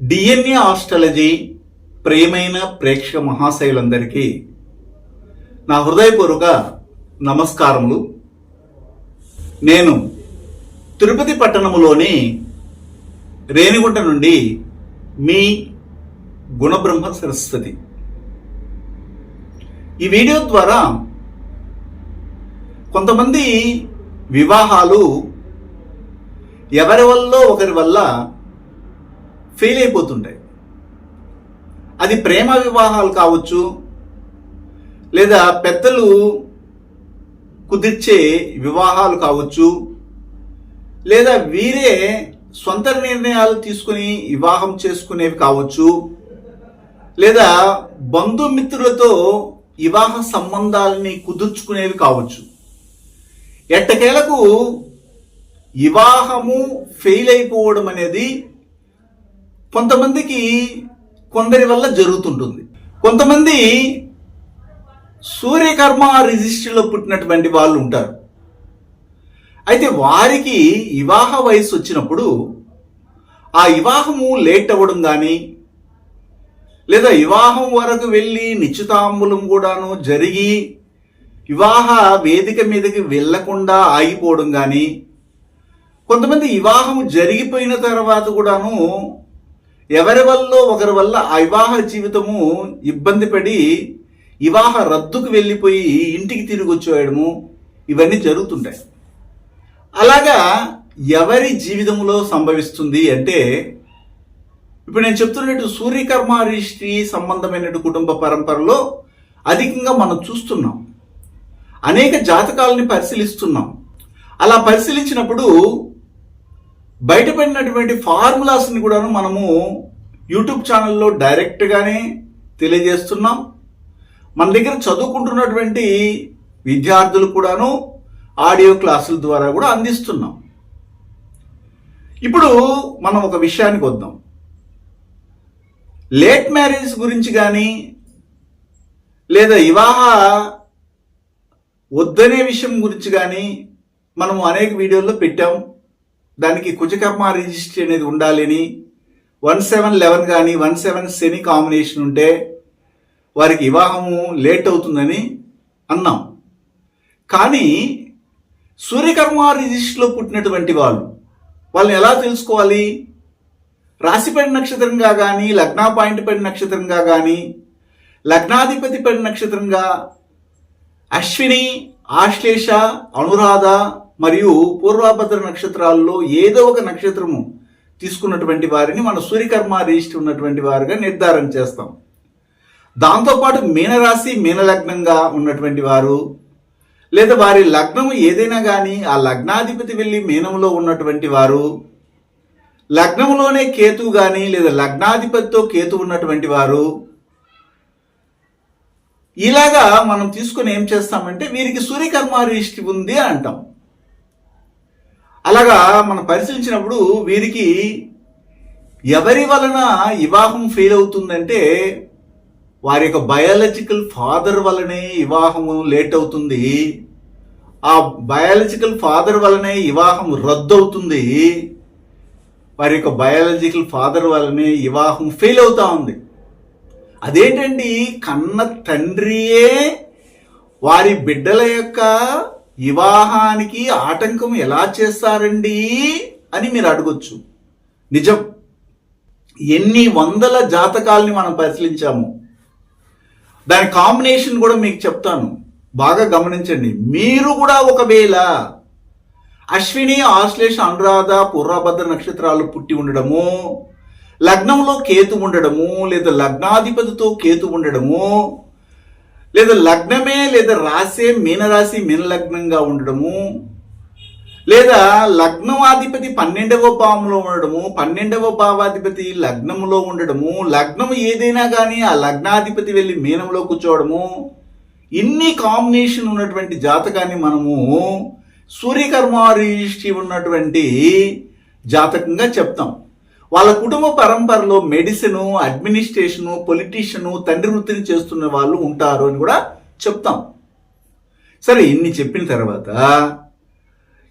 DNA astrology ప్రేమైన ప్రేక్షక మహాశైలందరికీ నా హృదయపూర్వక నమస్కారములు. నేను తిరుపతి పట్టణములోని రేణిగుంట నుండి మీ గుణబ్రహ్మ సరస్వతి. ఈ వీడియో ద్వారా కొంతమంది వివాహాలు ఎవరి వల్ల ఒకరి వల్ల ఫెయిల్ అయిపోతుంటాయి. అది ప్రేమ వివాహాలు కావచ్చు లేదా పెద్దలు కుదిర్చే వివాహాలు కావచ్చు లేదా వీరే సొంత నిర్ణయాలు తీసుకుని వివాహం చేసుకునేవి కావచ్చు లేదా బంధుమిత్రులతో వివాహ సంబంధాలని కుదుర్చుకునేవి కావచ్చు. ఎట్టకేలకు వివాహము ఫెయిల్ అయిపోవడం అనేది కొంతమందికి కొందరి వల్ల జరుగుతుంటుంది. కొంతమంది సూర్యకర్మ రిజిస్ట్రీలో పుట్టినటువంటి వాళ్ళు ఉంటారు. అయితే వారికి వివాహ వయసు వచ్చినప్పుడు ఆ వివాహము లేట్ అవ్వడం కానీ లేదా వివాహం వరకు వెళ్ళి నిశ్చితాంబులం కూడాను జరిగి వివాహ వేదిక మీదకి వెళ్ళకుండా ఆగిపోవడం కానీ కొంతమంది వివాహం జరిగిపోయిన తర్వాత కూడాను ఎవరి వల్ల ఒకరి వల్ల ఆ వివాహ జీవితము ఇబ్బంది పడి వివాహ రద్దుకు వెళ్ళిపోయి ఇంటికి తిరిగి వచ్చేయడము ఇవన్నీ జరుగుతుంటాయి. అలాగా ఎవరి జీవితంలో సంభవిస్తుంది అంటే ఇప్పుడు నేను చెప్తున్నట్టు సూర్యకర్మ రిష్టి సంబంధమైనటు కుటుంబ పరంపరలో అధికంగా మనం చూస్తున్నాం. అనేక జాతకాలని పరిశీలిస్తున్నాం. అలా పరిశీలించినప్పుడు బయటపడినటువంటి ఫార్ములాస్ని కూడాను మనము యూట్యూబ్ ఛానల్లో డైరెక్ట్గానే తెలియజేస్తున్నాం. మన దగ్గర చదువుకుంటున్నటువంటి విద్యార్థులు కూడాను ఆడియో క్లాసుల ద్వారా కూడా అందిస్తున్నాం. ఇప్పుడు మనం ఒక విషయానికి వద్దాం. లేట్ మ్యారేజ్ గురించి కానీ లేదా వివాహ వద్దనే విషయం గురించి కానీ మనము అనేక వీడియోల్లో పెట్టాం. దానికి కుజకర్మ రిజిస్ట్రీ అనేది ఉండాలని. వన్ సెవెన్ లెవెన్ కానీ వన్ సెవెన్ శని కాంబినేషన్ ఉంటే వారికి వివాహము లేట్ అవుతుందని అన్నాం. కానీ సూర్యకర్మ రిజిస్ట్రీలో పుట్టినటువంటి వాళ్ళు వాళ్ళని ఎలా తెలుసుకోవాలి? రాశిపడి నక్షత్రంగా కానీ లగ్నా పాయింట్ పడి నక్షత్రంగా కానీ లగ్నాధిపతి పడి నక్షత్రంగా అశ్విని ఆశ్లేష అనురాధ మరియు పూర్వభద్ర నక్షత్రాల్లో ఏదో ఒక నక్షత్రము తీసుకున్నటువంటి వారిని మన సూర్యకర్మ రిజిస్టర్ ఉన్నటువంటి వారుగా నిర్ధారణ చేస్తాం. దాంతోపాటు మీనరాశి మీనలగ్నంగా ఉన్నటువంటి వారు లేదా వారి లగ్నము ఏదైనా కానీ ఆ లగ్నాధిపతి వెళ్ళి మీనంలో ఉన్నటువంటి వారు లగ్నంలోనే కేతు కానీ లేదా లగ్నాధిపతితో కేతు ఉన్నటువంటి వారు ఇలాగా మనం తీసుకుని ఏం చేస్తామంటే వీరికి సూర్యకర్మ రిష్టి ఉంది అంటాం. అలాగా మనం పరిశీలించినప్పుడు వీరికి ఎవరి వలన వివాహం ఫెయిల్ అవుతుందంటే వారి యొక్క బయాలజికల్ ఫాదర్ వలనే వివాహము లేట్ అవుతుంది. ఆ బయాలజికల్ ఫాదర్ వలనే వివాహం రద్దు అవుతుంది. వారి యొక్క బయాలజికల్ ఫాదర్ వలనే వివాహం ఫెయిల్ అవుతా ఉంది. అదేంటండి? కన్న తండ్రియే వారి బిడ్డల యొక్క వివాహానికి ఆటంకం ఎలా చేస్తారండి అని మీరు అడగొచ్చు. నిజం. ఎన్ని వందల జాతకాల్ని మనం పరిశీలించాము. దాని కాంబినేషన్ కూడా మీకు చెప్తాను. బాగా గమనించండి. మీరు కూడా ఒకవేళ అశ్విని ఆశ్లేష అనురాధ పూర్వభద్ర నక్షత్రాలు పుట్టి ఉండడము లగ్నంలో కేతు ఉండడము లేదా లగ్నాధిపతితో కేతు ఉండడము లేదా లగ్నమే లేదా రాసే మీనరాశి మీనలగ్నంగా ఉండడము లేదా లగ్నవాధిపతి పన్నెండవ భావంలో ఉండడము పన్నెండవ భావాధిపతి లగ్నములో ఉండడము లగ్నం ఏదైనా కానీ ఆ లగ్నాధిపతి వెళ్ళి మీనంలో కూర్చోవడము ఇన్ని కాంబినేషన్ ఉన్నటువంటి జాతకాన్ని మనము సూర్యకర్మారిష్టి ఉన్నటువంటి జాతకంగా చెప్తాం. వాళ్ళ కుటుంబ పరంపరలో మెడిసిన్ అడ్మినిస్ట్రేషను పొలిటీషియను తండ్రి వృత్తిని చేస్తున్న వాళ్ళు ఉంటారు అని కూడా చెప్తాం. సరే ఇన్ని చెప్పిన తర్వాత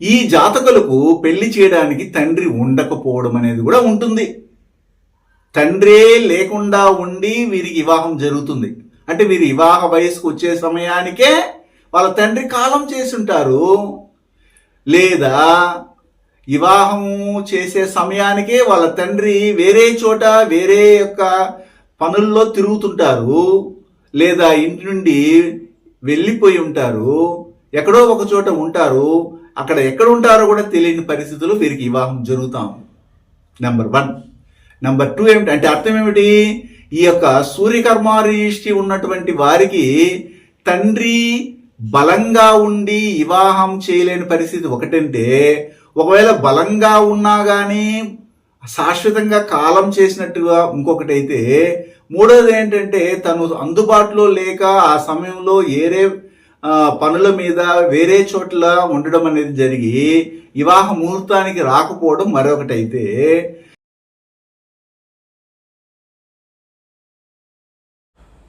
ఈ జాతకులకు పెళ్ళి చేయడానికి తండ్రి ఉండకపోవడం అనేది కూడా ఉంటుంది. తండ్రే లేకుండా ఉండి వీరికి వివాహం జరుగుతుంది. అంటే వీరి వివాహ వయసుకు వచ్చే సమయానికే వాళ్ళ తండ్రి కాలం చేసి ఉంటారు. లేదా వివాహం చేసే సమయానికే వాళ్ళ తండ్రి వేరే చోట వేరే యొక్క పనుల్లో తిరుగుతుంటారు. లేదా ఇంటి నుండి వెళ్ళిపోయి ఉంటారు. ఎక్కడో ఒక చోట ఉంటారు. అక్కడ ఎక్కడ ఉంటారో కూడా తెలియని పరిస్థితుల్లో వీరికి వివాహం జరుగుతాం. నెంబర్ వన్ నెంబర్ టూ ఏమిటి? అంటే అర్థం ఏమిటి? ఈ యొక్క సూర్యకర్మారిష్టి ఉన్నటువంటి వారికి తండ్రి బలంగా ఉండి వివాహం చేయలేని పరిస్థితి ఒకటంటే ఒకవేళ బలంగా ఉన్నా కానీ శాశ్వతంగా కాలం చేసినట్టుగా ఇంకొకటి అయితే మూడోది ఏంటంటే తను అందుబాటులో లేక ఆ సమయంలో ఏరే పనుల మీద వేరే చోట్ల ఉండడం అనేది జరిగి వివాహ ముహూర్తానికి రాకపోవడం మరొకటైతే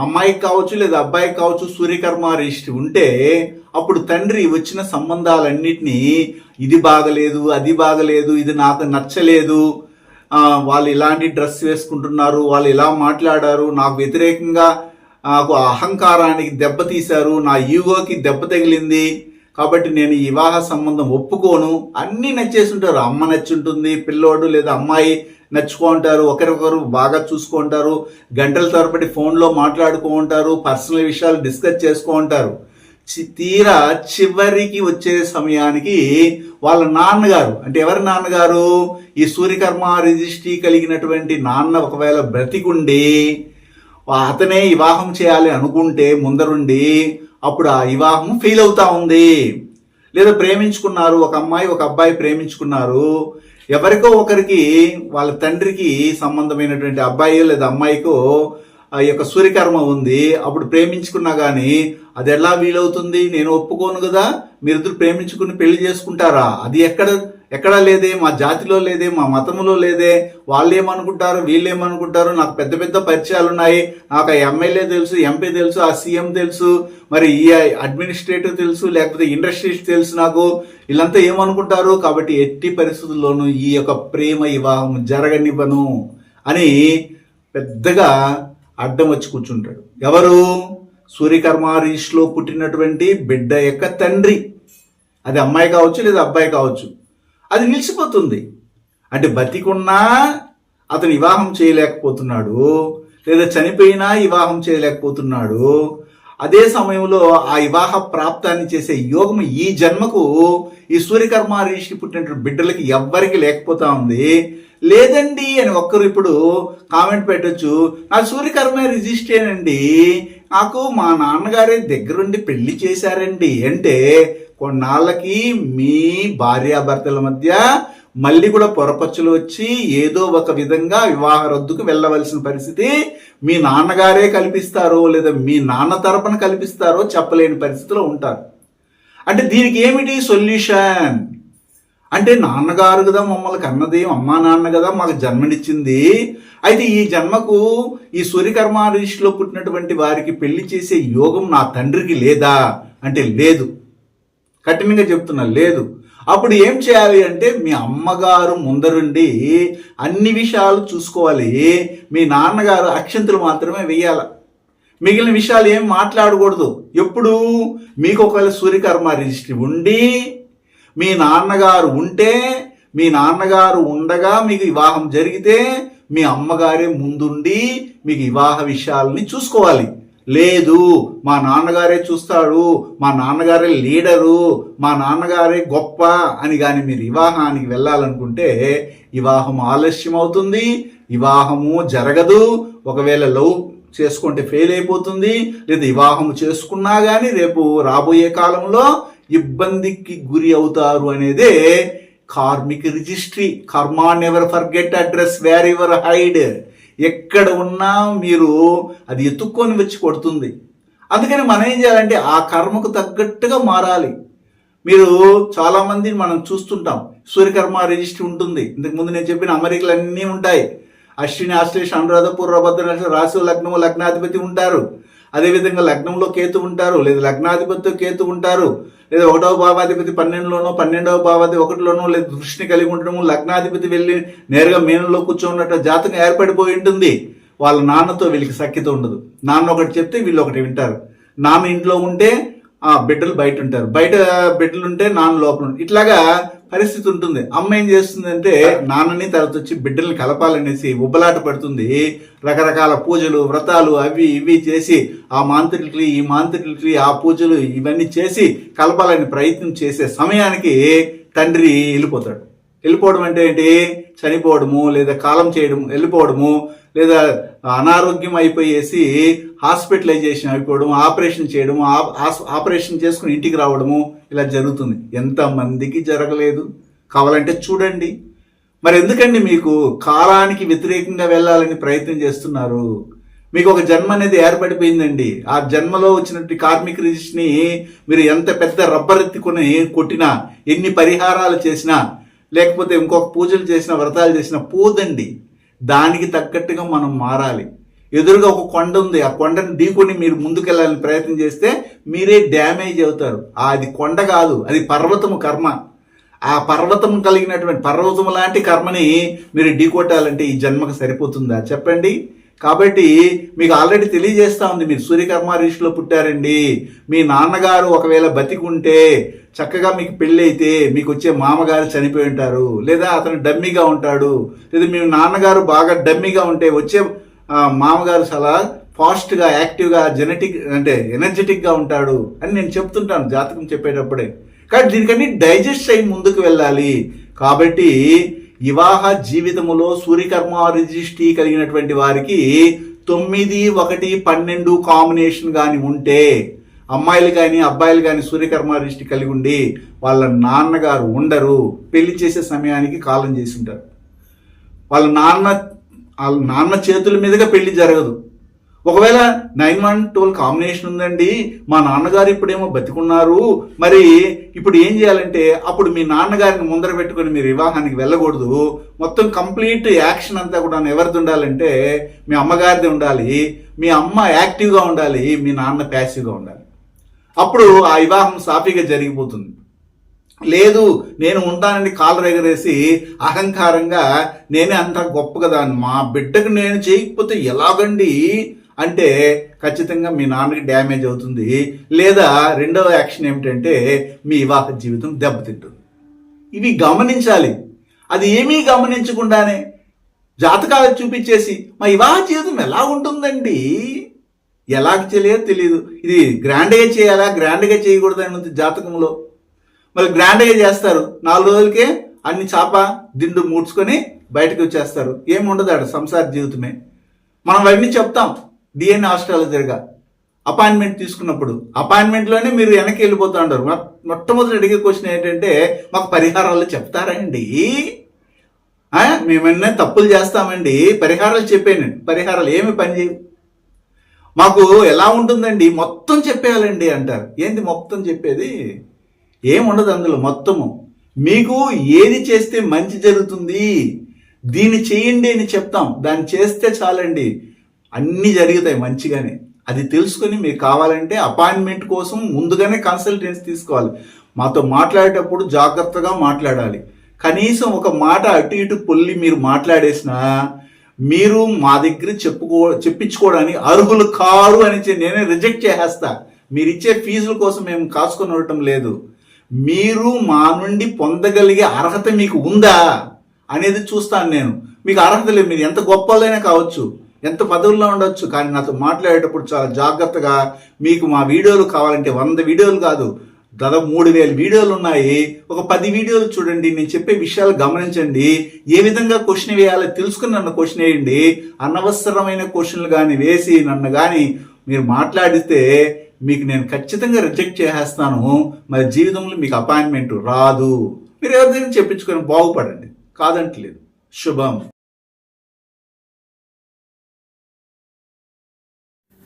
అమ్మాయికి కావచ్చు లేదా అబ్బాయికి కావచ్చు సూర్యకర్మ రిష్టి ఉంటే అప్పుడు తండ్రి వచ్చిన సంబంధాలన్నిటినీ ఇది బాగలేదు అది బాగలేదు ఇది నాకు నచ్చలేదు వాళ్ళు ఇలాంటి డ్రెస్ వేసుకుంటున్నారు వాళ్ళు ఇలా మాట్లాడారు నాకు వ్యతిరేకంగా నాకు అహంకారానికి దెబ్బతీశారు నా ఈగోకి దెబ్బ తగిలింది కాబట్టి నేను వివాహ సంబంధం ఒప్పుకోను. అన్నీ నచ్చేస్తుంటారు అమ్మ నచ్చుంటుంది పిల్లోడు లేదా అమ్మాయి నచ్చుకుంటారు ఒకరికొకరు బాగా చూసుకుంటారు గంటల తరబడి ఫోన్లో మాట్లాడుకుంటారు పర్సనల్ విషయాలు డిస్కస్ చేసుకుంటారు. చి- తీరా చివరికి వచ్చే సమయానికి వాళ్ళ నాన్నగారు అంటే ఎవరి నాన్నగారు? ఈ సూర్యకర్మ రిజిస్ట్రీ కలిగినటువంటి నాన్న ఒకవేళ బ్రతికుండి అతనే వివాహం చేయాలి అనుకుంటే ముందరుండి అప్పుడు ఆ వివాహం ఫెయిల్ అవుతా ఉంది. లేదా ప్రేమించుకున్నారు ఒక అమ్మాయి ఒక అబ్బాయి ప్రేమించుకున్నారు ఎవరికో ఒకరికి వాళ్ళ తండ్రికి సంబంధమైనటువంటి అబ్బాయి లేదా అమ్మాయికో ఆ యొక్క సూర్యకర్మ ఉంది అప్పుడు ప్రేమించుకున్నా కానీ అది ఎలా వీలవుతుంది? నేను ఒప్పుకోను కదా మీరిద్దరు ప్రేమించుకుని పెళ్ళి చేసుకుంటారా? అది ఎక్కడ ఎక్కడా లేదే మా జాతిలో లేదే మా మతములో లేదే. వాళ్ళు ఏమనుకుంటారు వీళ్ళు ఏమనుకుంటారు నాకు పెద్ద పెద్ద పరిచయాలు ఉన్నాయి నాకు ఆ ఎమ్మెల్యే తెలుసు ఎంపీ తెలుసు ఆ సీఎం తెలుసు మరి ఈ అడ్మినిస్ట్రేటివ్ తెలుసు లేకపోతే ఇండస్ట్రీస్ తెలుసు నాకు. వీళ్ళంతా ఏమనుకుంటారు? కాబట్టి ఎట్టి పరిస్థితుల్లోనూ ఈ యొక్క ప్రేమ వివాహం జరగనివ్వను అని పెద్దగా అడ్డం వచ్చి కూర్చుంటాడు. ఎవరు? సూర్యకర్మారీష్లో పుట్టినటువంటి బిడ్డ యొక్క తండ్రి. అది అమ్మాయి కావచ్చు లేదా అబ్బాయి కావచ్చు. అది నిలిచిపోతుంది. అంటే బతికున్నా అతను వివాహం చేయలేకపోతున్నాడు లేదా చనిపోయినా వివాహం చేయలేకపోతున్నాడు. అదే సమయంలో ఆ వివాహ ప్రాప్తాన్ని చేసే యోగం ఈ జన్మకు ఈ సూర్యకర్మ ఋషి పుట్టినటువంటి బిడ్డలకి ఎవ్వరికి లేకపోతా ఉంది. లేదండి అని ఒక్కరు ఇప్పుడు కామెంట్ పెట్టొచ్చు. నా సూర్యకర్మ రిజిస్టేనండి నాకు మా నాన్నగారే దగ్గరుండి పెళ్ళి చేశారండి. అంటే కొన్నాళ్ళకి మీ భార్యాభర్తల మధ్య మళ్ళీ కూడా పొరపచ్చులు వచ్చి ఏదో ఒక విధంగా వివాహ రద్దుకు వెళ్ళవలసిన పరిస్థితి మీ నాన్నగారే కల్పిస్తారో లేదా మీ నాన్న తరపున కల్పిస్తారో చెప్పలేని పరిస్థితిలో ఉంటారు. అంటే దీనికి ఏమిటి సొల్యూషన్? అంటే నాన్నగారు కదా మమ్మల్ని కన్నది అమ్మా నాన్న కదా మాకు జన్మనిచ్చింది. అయితే ఈ జన్మకు ఈ సూర్యకర్మ ఋషిలో పుట్టినటువంటి వారికి పెళ్ళి చేసే యోగం నా తండ్రికి లేదా? అంటే లేదు. కఠినంగా చెప్తున్నా లేదు. అప్పుడు ఏం చేయాలి అంటే మీ అమ్మగారు ముందరుండి అన్ని విషయాలు చూసుకోవాలి. మీ నాన్నగారు అక్షంతులు మాత్రమే వేయాలి మిగిలిన విషయాలు ఏం మాట్లాడకూడదు. ఎప్పుడు మీకు ఒకవేళ సూర్యకర్మ రిజిస్ట్రీ ఉండి మీ నాన్నగారు ఉంటే మీ నాన్నగారు ఉండగా మీకు వివాహం జరిగితే మీ అమ్మగారే ముందుండి మీకు వివాహ విషయాలని చూసుకోవాలి. లేదు మా నాన్నగారే చూస్తాడు మా నాన్నగారే లీడరు మా నాన్నగారే గొప్ప అని కానీ మీరు వివాహానికి వెళ్ళాలనుకుంటే వివాహం ఆలస్యం అవుతుంది వివాహము జరగదు. ఒకవేళ లవ్ చేసుకుంటే ఫెయిల్ అయిపోతుంది లేదా వివాహం చేసుకున్నా కానీ రేపు రాబోయే కాలంలో ఇబ్బందికి గురి అవుతారు అనేదే karmic registry. Karma never forget address wherever hide ఎక్కడ ఉన్నా మీరు అది ఎత్తుక్కొని వచ్చి కొడుతుంది. అందుకని మనం ఏం చేయాలంటే ఆ కర్మకు తగ్గట్టుగా మారాలి. మీరు చాలామందిని మనం చూస్తుంటాం. సూర్యకర్మ రిజిస్ట్రీ ఉంటుంది. ఇంతకుముందు నేను చెప్పిన అమెరికలు అన్నీ ఉంటాయి. అశ్విని ఆశ్లేష అనురాధ పూర్వభద్ర రాశి లగ్నము లగ్నాధిపతి ఉంటారు. అదేవిధంగా లగ్నంలో కేతు ఉంటారు లేదా లగ్నాధిపతితో కేతు ఉంటారు లేదా ఒకటవ భావాధిపతి పన్నెండులోనో పన్నెండవ భావాధి ఒకటిలోనో లేదా దృష్టిని కలిగి ఉండడము లగ్నాధిపతి వెళ్ళి నేరుగా మీనంలో కూర్చోన్నట్టు జాతకం ఏర్పడిపోయి ఉంటుంది. వాళ్ళ నాన్నతో వీళ్ళకి సఖ్యత ఉండదు. నాన్న ఒకటి చెప్తే వీళ్ళు ఒకటి వింటారు. నాన్న ఇంట్లో ఉంటే ఆ బిడ్డలు బయట ఉంటారు. బయట బిడ్డలు ఉంటే నాన్న లోపల ఇట్లాగా పరిస్థితి ఉంటుంది. అమ్మ ఏం చేస్తుందంటే నాన్నని తర్వాత వచ్చి బిడ్డల్ని కలపాలనేసి ఉబ్బలాట పడుతుంది. రకరకాల పూజలు వ్రతాలు అవి ఇవి చేసి ఆ మాంత్రికులకి ఈ మాంత్రికులకి ఆ పూజలు ఇవన్నీ చేసి కలపాలని ప్రయత్నం చేసే సమయానికి తండ్రి వెళ్ళిపోతాడు. వెళ్ళిపోవడం అంటే ఏంటి? చనిపోవడము లేదా కాలం చేయడం వెళ్ళిపోవడము లేదా అనారోగ్యం అయిపోయేసి హాస్పిటలైజేషన్ అయిపోవడం ఆపరేషన్ చేయడం ఆపరేషన్ చేసుకుని ఇంటికి రావడము ఇలా జరుగుతుంది. ఎంతమందికి జరగలేదు? కావాలంటే చూడండి. మరి ఎందుకండి మీకు కాలానికి వ్యతిరేకంగా వెళ్ళాలని ప్రయత్నం చేస్తున్నారు? మీకు ఒక జన్మ అనేది ఏర్పడిపోయిందండి. ఆ జన్మలో వచ్చినటువంటి కార్మిక రిజిస్ట్ని మీరు ఎంత పెద్ద రబ్బరెత్తుకుని కొట్టినా ఎన్ని పరిహారాలు చేసినా లేకపోతే ఇంకొక పూజలు చేసిన వ్రతాలు చేసిన పోదండి. దానికి తగ్గట్టుగా మనం మారాలి. ఎదురుగా ఒక కొండ ఉంది. ఆ కొండని ఢీకొని మీరు ముందుకెళ్ళాలని ప్రయత్నం చేస్తే మీరే డ్యామేజ్ అవుతారు. ఆ అది కొండ కాదు. అది పర్వతము కర్మ. ఆ పర్వతం కలిగినటువంటి పర్వతం లాంటి కర్మని మీరు ఢీకొట్టాలంటే ఈ జన్మకు సరిపోతుందా? చెప్పండి. కాబట్టి మీకు ఆల్రెడీ తెలియజేస్తా ఉంది మీరు సూర్యకర్మ ఋషిలో పుట్టారండి. మీ నాన్నగారు ఒకవేళ బతికుంటే చక్కగా మీకు పెళ్ళి అయితే మీకు వచ్చే మామగారు చనిపోయి ఉంటారు. లేదా అతను డమ్మీగా ఉంటాడు. లేదా మీ నాన్నగారు బాగా డమ్మీగా ఉంటే వచ్చే మామగారు చాలా ఫాస్ట్గా యాక్టివ్గా జెనెటిక్ అంటే ఎనర్జెటిక్గా ఉంటాడు అని నేను చెప్తుంటాను జాతకం చెప్పేటప్పుడే. కానీ దీనికన్నీ డైజెస్ట్ అయి ముందుకు వెళ్ళాలి. కాబట్టి వివాహ జీవితములో సూర్యకర్మ రిజిస్ట్రీ కలిగినటువంటి వారికి తొమ్మిది ఒకటి పన్నెండు కాంబినేషన్ కానీ ఉంటే అమ్మాయిలు కానీ అబ్బాయిలు కానీ సూర్యకర్మ రిజిస్ట్రీ కలిగి ఉండి వాళ్ళ నాన్నగారు ఉండరు. పెళ్ళి చేసే సమయానికి కాలం చేసి ఉంటారు. వాళ్ళ నాన్న వాళ్ళ నాన్న చేతుల మీదుగా పెళ్ళి జరగదు. ఒకవేళ నైన్ వన్ ట్వెల్వ్ కాంబినేషన్ ఉందండి మా నాన్నగారు ఇప్పుడేమో బతికున్నారు మరి ఇప్పుడు ఏం చేయాలంటే అప్పుడు మీ నాన్నగారిని ముందర పెట్టుకొని మీరు వివాహానికి వెళ్ళకూడదు. మొత్తం కంప్లీట్ యాక్షన్ అంతా కూడా ఎవరిది ఉండాలంటే మీ అమ్మగారిది ఉండాలి మీ అమ్మ యాక్టివ్గా ఉండాలి మీ నాన్న ప్యాసివ్గా ఉండాలి. అప్పుడు ఆ వివాహం సాఫీగా జరిగిపోతుంది. లేదు నేను ఉంటానని కాలు ఎగరేసి అహంకారంగా నేనే అంత గొప్ప కదా మా బిడ్డకు నేను చేయకపోతే ఎలాగండి? అంటే ఖచ్చితంగా మీ నాన్నకి డ్యామేజ్ అవుతుంది. లేదా రెండవ యాక్షన్ ఏమిటంటే మీ వివాహ జీవితం దెబ్బతింటుంది. ఇవి గమనించాలి. అది ఏమీ గమనించకుండానే జాతకాలు చూపించేసి మా వివాహ జీవితం ఎలా ఉంటుందండి? ఎలా చేయలేదో తెలియదు ఇది గ్రాండ్గా చేయాలా? గ్రాండ్గా చేయకూడదు అని ఉంది జాతకంలో. మరి గ్రాండ్గా చేస్తారు. నాలుగు రోజులకే అన్ని చాప దిండు మూడ్చుకొని బయటకు వచ్చేస్తారు. ఏముండదు ఆడ సంసార జీవితమే. మనం అవన్నీ చెప్తాం. డిఎన్ఏ ఆస్ట్రాలజర్గా అపాయింట్మెంట్ తీసుకున్నప్పుడు. అపాయింట్మెంట్లోనే మీరు వెనక్కి వెళ్ళిపోతూ ఉంటారు. మొ- మొట్టమొదటి అడిగే క్వశ్చన్ ఏంటంటే మాకు పరిహారాలు చెప్తారండి ఆ, మేమన్నా తప్పులు చేస్తామండి. పరిహారాలు చెప్పాను. పరిహారాలు ఏమి పని చేయవు. మాకు ఎలా ఉంటుందండి? మొత్తం చెప్పేయాలండి అంటారు. ఏంది మొత్తం చెప్పేది? ఏముండదు అందులో మొత్తము. మీకు ఏది చేస్తే మంచి జరుగుతుంది? దీన్ని చేయండి అని చెప్తాం. దాన్ని చేస్తే చాలండి. అన్నీ జరుగుతాయి మంచిగానే. అది తెలుసుకొని మీకు కావాలంటే అపాయింట్మెంట్ కోసం ముందుగానే కన్సల్టెన్సీ తీసుకోవాలి. మాతో మాట్లాడేటప్పుడు జాగ్రత్తగా మాట్లాడాలి. కనీసం ఒక మాట అటు ఇటు పొల్లి మీరు మాట్లాడేసినా మీరు మా దగ్గర చెప్పుకో చెప్పించుకోవడానికి అర్హులు కారు అని నేనే రిజెక్ట్ చేసేస్తా. మీరు ఇచ్చే ఫీజుల కోసం మేము కాసుకొని ఉండటం లేదు. మీరు మా నుండి పొందగలిగే అర్హత మీకు ఉందా అనేది చూస్తాను నేను. మీకు అర్హత లేదు. మీరు ఎంత గొప్పలైనా కావచ్చు. ఎంత పదవుల్లో ఉండొచ్చు? కానీ నాతో మాట్లాడేటప్పుడు చాలా జాగ్రత్తగా మీకు మా వీడియోలు కావాలంటే వంద వీడియోలు కాదు దాదాపు మూడు వేల వీడియోలు ఉన్నాయి. ఒక పది వీడియోలు చూడండి నేను చెప్పే విషయాలు గమనించండి. ఏ విధంగా క్వశ్చన్ వేయాలో తెలుసుకుని నన్ను క్వశ్చన్ వేయండి. అనవసరమైన క్వశ్చన్లు కానీ వేసి నన్ను కానీ మీరు మాట్లాడితే మీకు నేను ఖచ్చితంగా రిజెక్ట్ చేసేస్తాను. మరి జీవితంలో మీకు అపాయింట్మెంట్ రాదు. మీరు ఎవరిదైనా చెప్పించుకొని బాగుపడండి. కాదంటలేదు. శుభం.